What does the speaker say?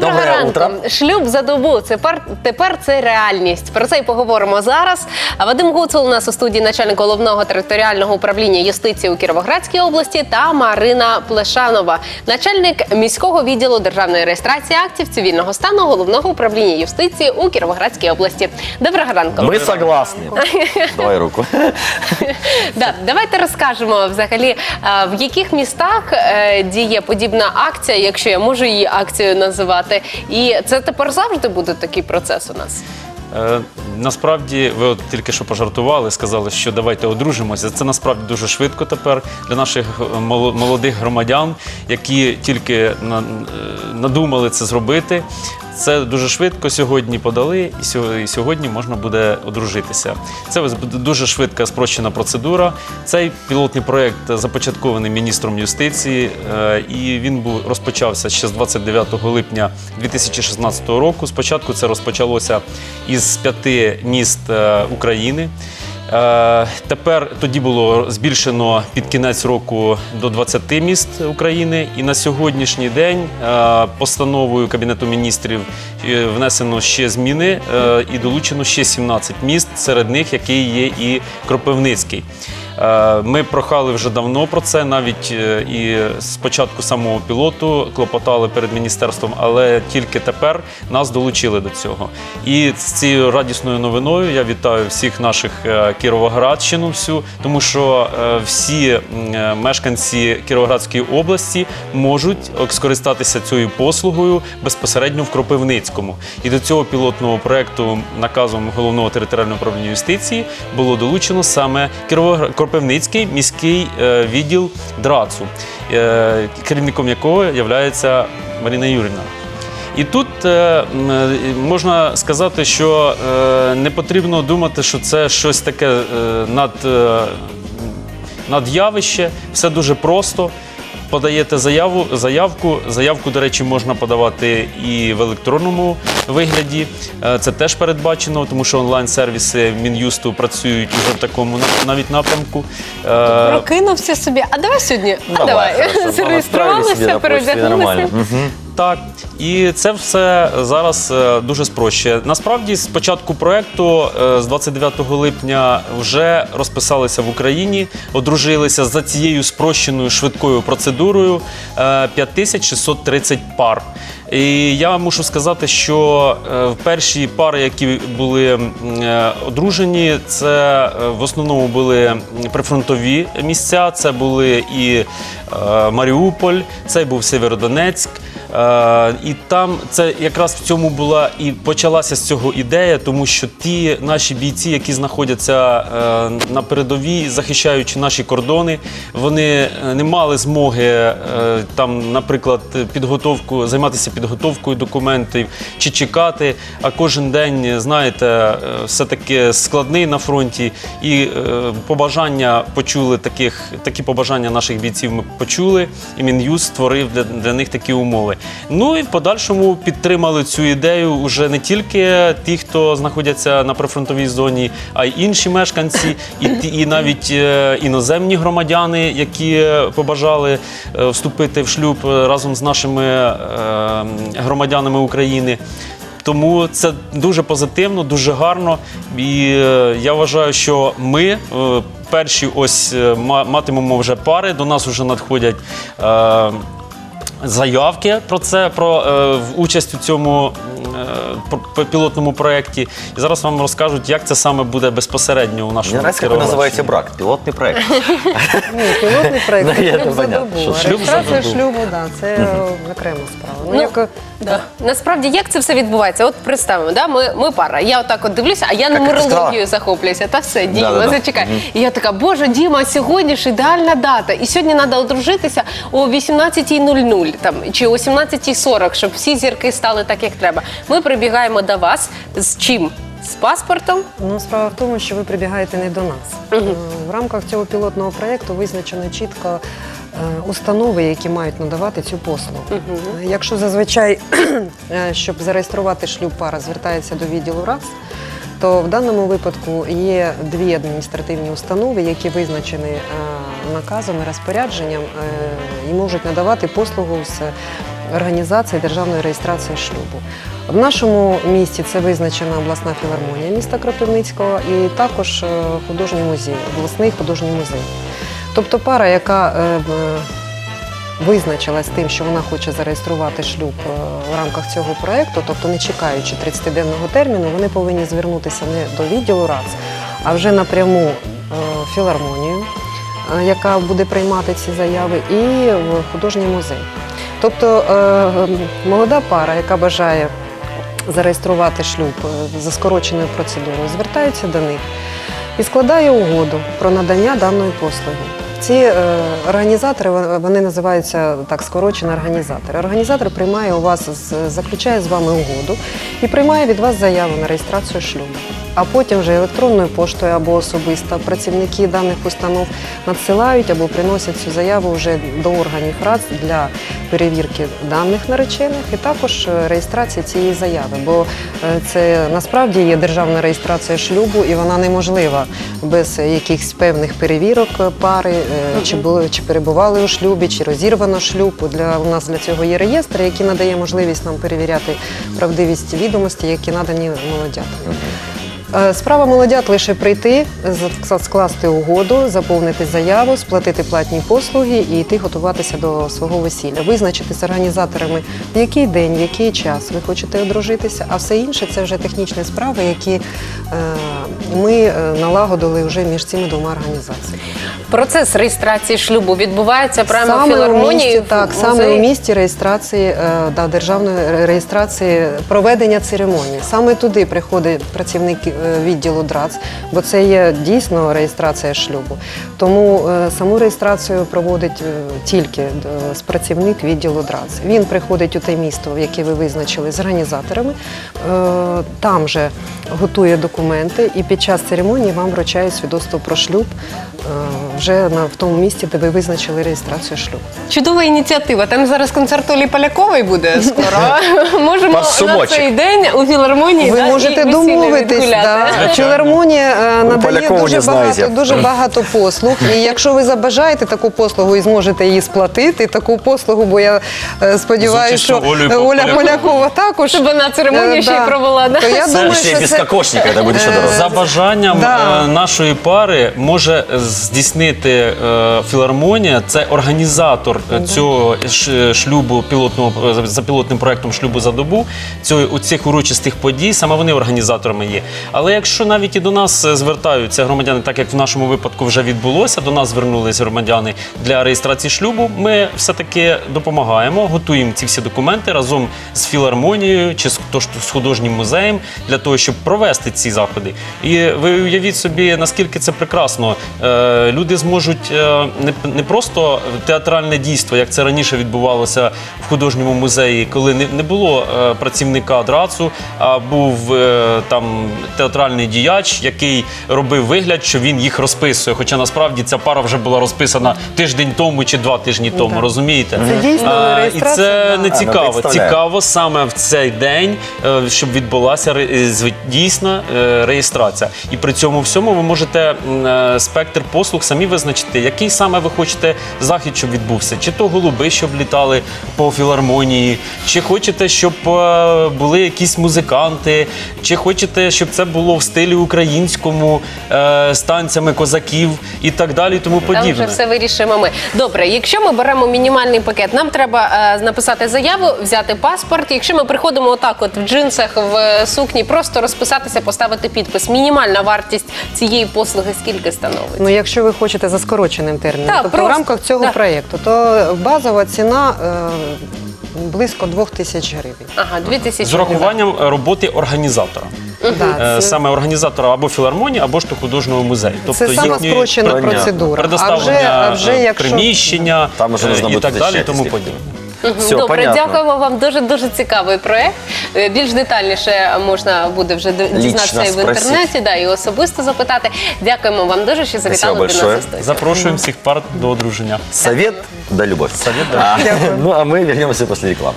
Доброго Доброе ранку. утро. Шлюб за добу. Тепер, тепер це реальність. Про це й поговоримо зараз. А Вадим Гуцул у нас у студії начальник головного територіального управління юстиції у Кіровоградській області та Марина Плешанова, начальник міського відділу державної реєстрації актів цивільного стану головного управління юстиції у Кіровоградській області. Доброго ранку. Мы согласны. Давай руку. Да, давайте розкажемо взагалі, в яких містах е, діє подібна акція, якщо я можу її акцією називати. І це тепер завжди буде такий процес у нас. Е, Насправді, ви от тільки що пожартували, сказали, що давайте одружимося. Це насправді дуже швидко тепер для наших е, молодих громадян, які тільки на- е, надумали це зробити. Це дуже швидко сьогодні подали, і сьогодні можна буде одружитися. Це дуже швидка спрощена процедура. Цей пілотний проєкт започаткований міністром юстиції, е, і він був розпочався ще з 29 липня 2016 року. Спочатку це розпочалося із п'яти міст е, України. Е, Тепер тоді було збільшено під кінець року до 20 міст України, і на сьогоднішній день е, постановою Кабінету міністрів е, внесено ще зміни і долучено ще 17 міст, серед них який є і Кропивницький. Е, Ми прохали вже давно про це, навіть е, і з початку самого пілоту клопотали перед міністерством, але тільки тепер нас долучили до цього. І з цією радісною новиною я вітаю всіх наших е, Кіровоградщину всю, тому що всі мешканці Кіровоградської області можуть скористатися цією послугою безпосередньо в Кропивницькому. І до цього пілотного проекту наказом головного територіального управління юстиції було долучено саме Кіровоград Кропивницький міський е, відділ ДРАЦу, е, керівником якого є Маріна Юрівна. І тут е, можна сказати, що не потрібно думати, що це щось таке над, над'явище, все дуже просто. Подаєте заяву, заявку. Заявку, до речі, можна подавати і в електронному вигляді. Е, Це теж передбачено, тому що онлайн-сервіси Мін'юсту працюють уже в такому навіть напрямку. Е, Прокинувся собі. А давай сьогодні. А Давай, давай. Зареєструвалися, переодягнулися. Так, і це все зараз е, дуже спрощує. Насправді, з початку проекту, е, з 29 липня, вже розписалися в Україні, одружилися за цією спрощеною швидкою процедурою е, 5630 пар. І я мушу сказати, що е, перші пари, які були е, одружені, це е, в основному були прифронтові місця. Це були і е, Маріуполь, це був Сєвєродонецьк. Е, і там це якраз в цьому була і почалася з цього ідея, тому що ті наші бійці, які знаходяться е, на передовій, захищаючи наші кордони, вони е, не мали змоги там, наприклад, підготовку займатися підготовкою документів чи чекати. А кожен день, знаєте, все таки складний на фронті, і побажання почули таких, такі побажання наших бійців. Ми почули, і Мін'юст створив для, для них такі умови. Ну і в подальшому підтримали цю ідею уже не тільки ті, хто знаходяться на прифронтовій зоні, а й інші мешканці, і, і навіть е, іноземні громадяни, які побажали е, вступити в шлюб разом з нашими е, громадянами України. Тому це дуже позитивно, дуже гарно. І я вважаю, що ми перші ось ма- матимемо вже пари. До нас вже надходять. Заявки про це, про е, участь у цьому пілотному проєкті. І зараз вам розкажуть, як це саме буде безпосередньо у нашому Мне нравится, как вы Кіровоградщині. называете брак. Пилотный проект. Ні, пілотний проєкт Ну, я шлюб не за поняв, добу. що А шлюб за Реєстрація добу. шлюбу, да, це окрема справа. Ну, Ну, як, Да. Насправді, як це все відбувається? От представимо, да? ми, ми пара. Я отак от дивлюся, а я Як ти нумерологією сказала? захоплююся. Та все, Діма, Да-да-да. зачекай. І я така, боже, Діма, сьогодні ж ідеальна дата. І сьогодні треба одружитися о 18.00 там, чи о 17.40, щоб всі зірки стали так, як треба. Ми прибігаємо до вас з чим? З паспортом. ну, справа в тому, що ви прибігаєте не до нас. Е, В рамках цього пілотного проєкту визначено чітко е, установи, які мають надавати цю послугу. Е, Якщо зазвичай, щоб зареєструвати шлюб пара, звертається до відділу РАЦ, то в даному випадку є дві адміністративні установи, які визначені наказом і розпорядженням і можуть надавати послугу з організації державної реєстрації шлюбу. В нашому місті це визначена обласна філармонія міста Кропивницького і також е, художній музей, обласний художній музей. Тобто пара, яка е, визначилась тим, що вона хоче зареєструвати шлюб е, в рамках цього проєкту, тобто не чекаючи 30-денного терміну, вони повинні звернутися не до відділу РАЦ, а вже напряму філармонію, яка буде приймати ці заяви, і в художній музей. Тобто е, молода пара, яка бажає зареєструвати шлюб е, за скороченою процедурою, звертається до них і складає угоду про надання даної послуги. Ці е, організатори вони називаються так скорочені організатори. Організатор приймає у вас заключає з вами угоду і приймає від вас заяву на реєстрацію шлюбу. А потім вже електронною поштою або особисто працівники даних установ надсилають або приносять цю заяву вже до органів РАЦ для перевірки даних наречених і також е, реєстрації цієї заяви. Бо е, це насправді є державна реєстрація шлюбу, і вона неможлива без якихось певних перевірок пари, е, чи були чи перебували у шлюбі, чи розірвано шлюб. Для у нас для цього є реєстр, який надає можливість нам перевіряти правдивість відомостей, які надані молодятам. Е, Справа молодят лише прийти, скласти угоду, заповнити заяву, сплатити платні послуги і йти готуватися до свого весілля. Визначити з організаторами, в який день, в який час ви хочете одружитися, а все інше це вже технічні справи, які е, ми е, налагодили вже між цими двома організаціями. Процес реєстрації шлюбу відбувається прямо в філармонії. місті, так, саме у місті реєстрації да, державної реєстрації проведення церемонії. Саме туди приходить працівник е, відділу ДРАЦ, бо це є дійсно реєстрація шлюбу. Тому е, саму реєстрацію проводить е, тільки е, працівник відділу ДРАЦ. Він приходить у те місто, яке ви визначили з організаторами, е, там же готує документи, і під час церемонії вам вручають свідоцтво про шлюб е, вже на в тому місці, де ви визначили реєстрацію шлюбу. Чудова ініціатива. Там зараз концерт Олі Полякової буде скоро. Можемо на цей день у філармонії Ви можете домовитись. Звичайно. Філармонія е, надає дуже не багато, дуже багато послуг. І якщо ви забажаєте таку послугу і зможете її сплатити, таку послугу, бо я е, сподіваюся, що Оля Полякова. Полякова також. Щоб вона церемонію е, ще й провела, да? То я Це думаю, Ще що без це... кокошника, це буде ще дорого. За бажанням Да. е, нашої пари може здійснити е, філармонія. Це організатор е, цього ш- шлюбу пілотного е, за пілотним проектом шлюбу за добу. Цього у цих урочистих подій. Саме вони організаторами є. Але якщо навіть і до нас е, звертаються громадяни, так як в нашому випадку вже відбулося, до нас звернулися громадяни для реєстрації шлюбу. Ми все таки допомагаємо, готуємо ці всі документи разом з філармонією чи з, художнім музеєм для того, щоб провести ці заходи. І ви уявіть собі, наскільки це прекрасно. Е, люди зможуть е, не, просто театральне дійство, як це раніше відбувалося в художньому музеї, коли не, було працівника драцу, а був там театральний діяч, який робив вигляд, що він їх розписує. Хоча насправді ця пара вже була розписана тиждень тому чи два тижні тому. Да. Розумієте? Це дійсно А, і це не ну, цікаво. Цікаво саме в цей день, е, щоб відбулася е, дійсна е, реєстрація. І при цьому всьому ви можете спектр послуг самі визначити, який саме ви хочете захід, щоб відбувся. Чи то голуби, щоб літали по філармонії, чи хочете, щоб були якісь музиканти, чи хочете, щоб це було в стилі українському е, з танцями козаків і так далі, і тому Там подібне. вже все вирішимо ми. Добре, якщо ми беремо мінімальний пакет, нам треба е, написати заяву, взяти паспорт. Якщо ми приходимо отак, от в джинсах, в е, сукні, просто розписатися, поставити підпис. Мінімальна вартість цієї послуги скільки становить? Ну, якщо ви хочете за скороченим терміном, Так, тобто в просто. рамках цього Да. проєкту, то базова ціна е, близько двох тисяч гривень. Ага, дві тисячі. З урахуванням е, роботи організатора. Да, Е, це- Саме організатора або філармонії, або ж то художнього музею. Тобто Це сама їхні спрощена Понятно. процедура. А вже, предоставлення а вже е, якщо приміщення Там уже е, нужно і буде так далі, тому подібне. Все, Добре, понятно. дякуємо вам. Дуже дуже цікавий проект. Е, Більш детальніше можна буде вже д- дізнатися і в інтернеті, да, і особисто запитати. Дякуємо вам дуже, що завітали до нас большое. у студію. Запрошуємо всіх пар до одруження. Совет да любовь. Совет, да. А, ну а мы вернемся после рекламы.